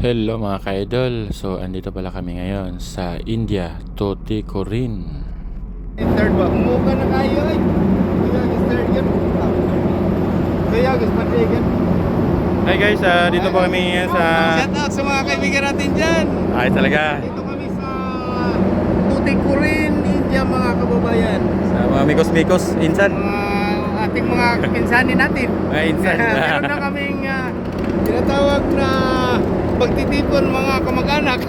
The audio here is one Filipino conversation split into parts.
Hello mga ka-idol. So, andito pala kami ngayon sa India, Tuticorin. Third ba? Umuga na kayo ay. Kaya guys, third yan. Kaya guys, patigan. Hi guys, ah, dito po kami ngayon sa... Shout out sa mga kaibigan natin dyan. Ay talaga. Dito kami sa Tuticorin, India mga kababayan. Sa mga mikos-mikos, insan. Mga ating mga kapinsani natin. Ay, insan. Meron na kaming ah, tinatawag na pagtitipon mga kamag-anak.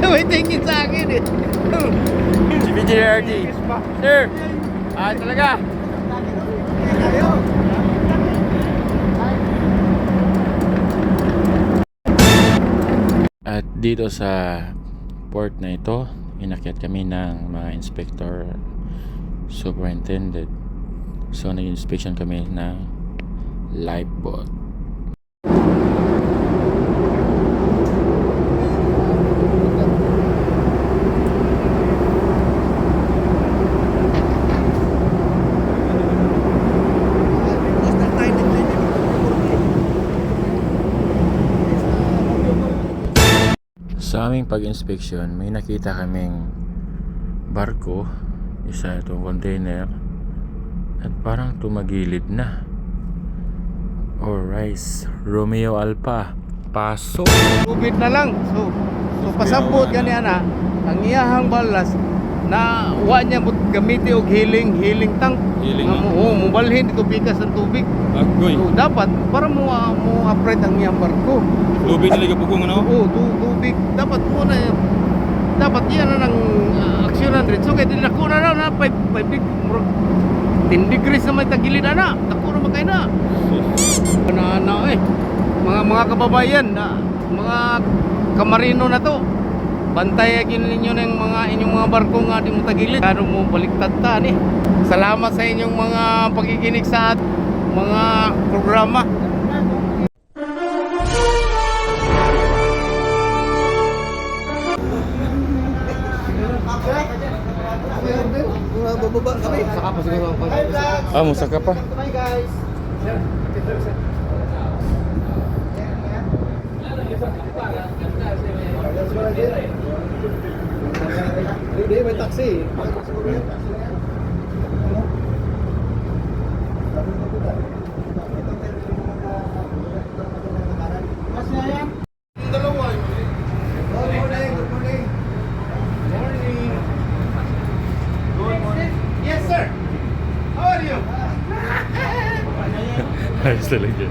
Sabay tingin sa akin eh. si BJRD. Sir! Ay talaga. At dito sa port na ito, inakyat kami ng mga inspector superintendent. So nag-inspection kami ng lifeboat. Sa aming pag-inspection, may nakita kaming barko, isa itong container, at parang tumagilid na. Alright, Romeo Alpha, pasok! Tubig na lang. So, so pasabot gani ana ang iyahang balas na wa niya mo gamiti og healing healing tank. Healing, Nga mo, oh, mubalhin ito bigas ng tubig. Agoy! So, dapat para mo ah, mo operate ang iyang barko. Lubid na liga pugong ano? Oo, tu tubig dapat mo na dapat yan na ng uh, aksyonan rin. So kaya din ako na raw na 5 5 big 10 degrees na may tagilid ana. Dako na magkay na. Ana ana eh. Mga mga kababayan na mga kamarino na to. Bantay agin ninyo ng mga inyong mga barko nga di mo tagilid. Ano mo baliktad ta ni. Salamat sa inyong mga pakikinig sa at- mga programa. Ah, musaka pa. Hi guys. Hindi, may taxi. Dalawa. Ayos talaga.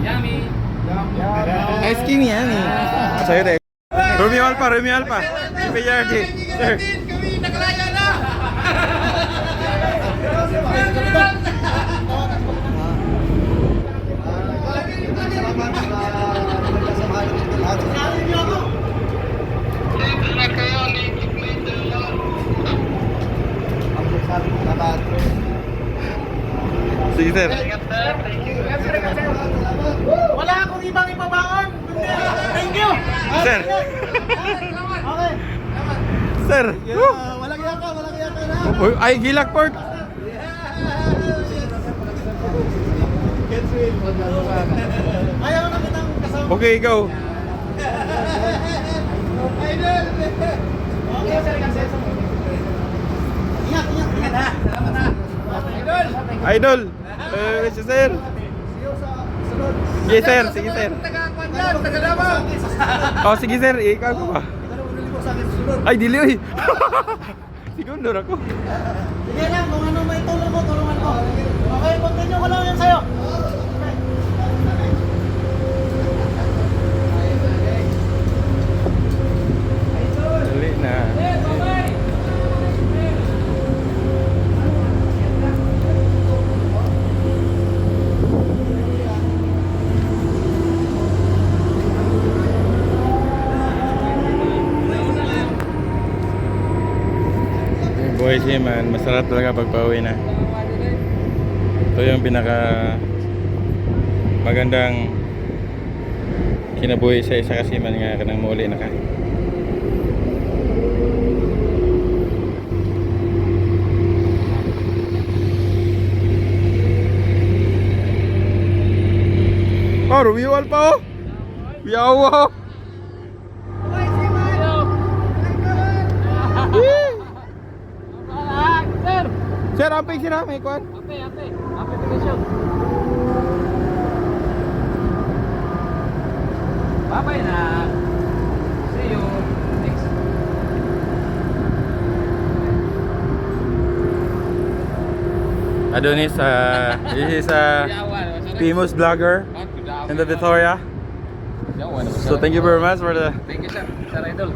Yummy. Ice cream yummy. Sa'yo rin. Romeo Alpha, Romeo Alpha. Si BJRD. Sir. Kami nakalaya Sige sir. Wala akong ibang ibabaon. Thank you. Sir. Okay. Sir. Walang yaka, walang yaka na. Ay, Gilak Port. Ayaw na kitang kasama. Okay, ikaw. Idol! Okay, sir, kasi. Iyak, iyak, iyak. Salamat na. Idol! Idol. Eh, si sir. Sige sir, sige sir. Oh, sige sir, ikaw ko ba? Ay, dili oy. Segundo ako. Sige lang, kung ano may tulong mo, tulungan ko. Okay, continue ko lang yan sa'yo. Dali na. Boy man, masarap talaga pag pauwi na. Ito yung pinaka magandang kinabuhi sa isa kasi man nga kanang muli na ka. Oh, rumiwal pa oh. Yawa. Sir! Sir, amping sila, may kwan. Ape, ape. Ape, tigasyon. Bye-bye na. See you next. Adonis, uh, this is a famous blogger in the Victoria. So thank you very much for the Thank you, sir. Sir Idol.